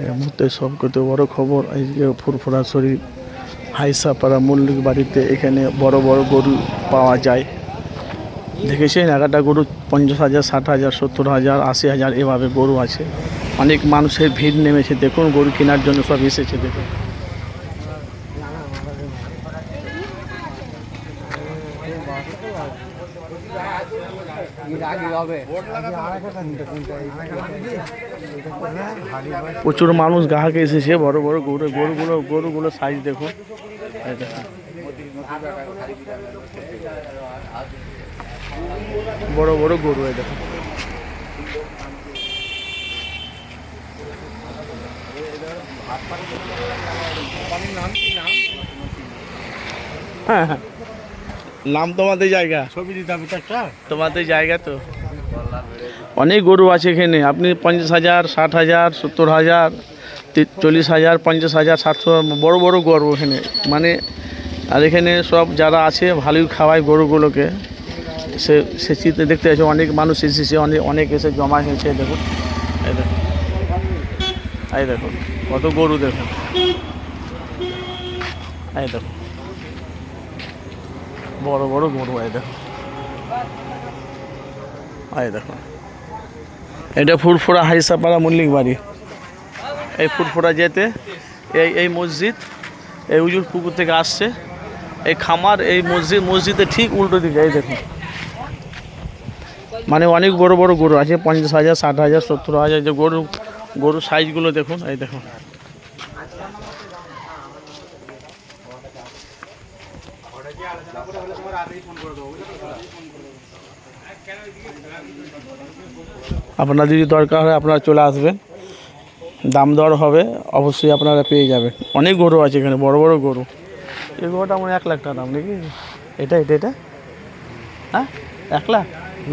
এই মুহূর্তে সবকতে বড় খবর, আজকে ফুরফুরা শরীর হাইসাপাড়া মল্লিক বাড়িতে এখানে বড় বড় গরু পাওয়া যায়। দেখেছেন একটা গরু পঞ্চাশ হাজার, ষাট হাজার, সত্তর হাজার, আশি হাজার এভাবে গরু আছে। অনেক মানুষের ভিড় নেমেছে। দেখুন, গরু কেনার জন্য সব এসেছে, দেখুন। প্রচুর মানুষ গ্রাহক এসেছে, বড় বড় গরু গরুগুলো গরুগুলো সাইজ দেখুন। বড় বড় গরু দেখুন হ্যাঁ হ্যাঁ। নাম তোমাদের জায়গা? ছবি দিতে হবে একটা। তোমাদের জায়গা তো। অনেক গরু আছে এখানে। আপনি পঞ্চাশ হাজার ষাট হাজার সত্তর হাজার চল্লিশ হাজার পঞ্চাশ হাজার সাতশো বড় বড় গরু এখানে। মানে আর এখানে সব যারা আছে ভালোই খাওয়ায় গরুগুলোকে। সে সে চিত্রে দেখতে আছে অনেক মানুষ এসেছে অনেক অনেক এসে জমা হয়েছে দেখুন এই দেখুন এই দেখুন কত গরু দেখুন এই দেখুন বড় বড় গরু, এই দেখো। এই দেখুন এটা ফুরফুরা হাইসাপাড়া মল্লিক বাড়ি। এই ফুরফুরা যেতে, এই এই মসজিদ, এই উজুর পুকুর থেকে আসছে। এই খামার, এই মসজিদ, মসজিদের ঠিক উল্টো দিকে, এই দেখুন মানে অনেক বড় বড় গরু আছে, পঞ্চাশ হাজার, ষাট হাজার, সত্তর হাজার, যে গরু গরুর সাইজগুলো দেখুন, এই দেখুন আপনার যদি দরকার হয় আপনারা চলে আসবেন। দাম দর হবে অবশ্যই আপনারা পেয়ে যাবেন। অনেক গরু আছে এখানে বড় বড় গরু। এই গরুটা আমার এক লাখ টাকা দাম নাকি? এটা এটা এটা? হ্যাঁ? এক লাখ?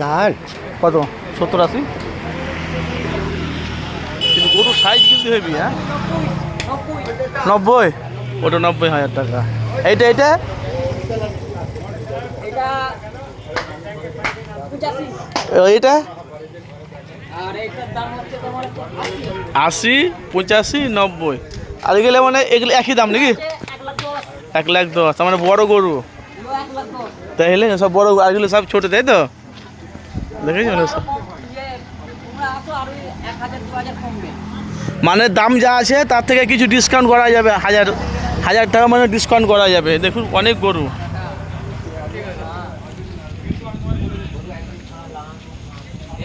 না কত? সত্তর আশি? কিন্তু গরুর সাইজ কিন্তু হেভি হ্যাঁ? নব্বই? ওটা নব্বই হাজার টাকা। এইটা এটা তোমার আশি পঁচাশি নব্বই। আর এগুলো মানে এগুলো একই দাম নাকি? এক লাখ দশ। তার মানে বড় গরু। তাহলে সব বড় আর এগুলো সব ছোটো তাই তো? দেখেছ সব? মানে দাম যা আছে তার থেকে কিছু ডিসকাউন্ট করা যাবে হাজার হাজার টাকা মানে ডিসকাউন্ট করা যাবে। দেখুন অনেক গরু।